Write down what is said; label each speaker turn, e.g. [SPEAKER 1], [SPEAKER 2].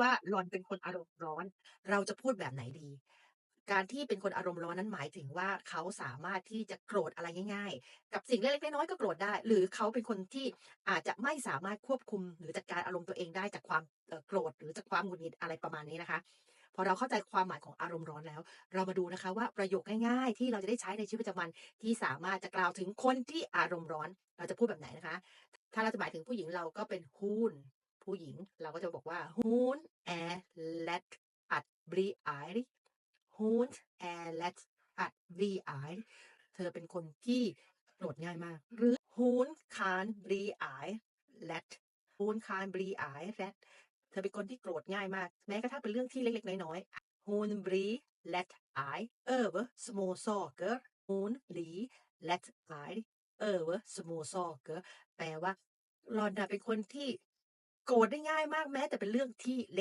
[SPEAKER 1] ว่าหลอนเป็นคนอารมณ์ร้อน เราจะพูดแบบไหนดี การที่เป็นคนอารมณ์ร้อนนั้นหมายถึงว่าเขาสามารถที่จะโกรธอะไรง่าย ๆ กับสิ่งเล็กๆน้อยๆก็โกรธได้ หรือเขาเป็นคนที่อาจจะไม่สามารถควบคุมหรือจัดการอารมณ์ตัวเองได้จากความโกรธหรือจากความหงุดหงิดอะไรประมาณนี้นะคะพอเราเข้าใจความหมายของอารมณ์ร้อนแล้ว เรามาดูนะคะว่าประโยคง่ายๆ ที่เราจะได้ใช้ในชีวิตประจำวันที่สามารถจะกล่าวถึงคนที่อารมณ์ร้อน เราจะพูดแบบไหนนะคะ ถ้าเราจะหมายถึงผู้หญิงเราก็เป็น hun ผู้หญิง เราก็จะบอกว่า hun er let at b i r hun er let at b i เธอเป็นคนที่โกรธง่ายมาก หรือ hun kan b i let hun kan b i let เธอเป็นคนที่โกรธง่ายมาก แม้กระทั่งเป็นเรื่องที่เล็กๆ น้อยๆฮูนบรีเลตไอเออเว b i let i over small saker hun b เออเวอร์ส small เกอร์แปลว่าหลอนนะเป็นคนที่ โกรธได้ง่ายมากแม้แต่เป็นเรื่องที่เล็ก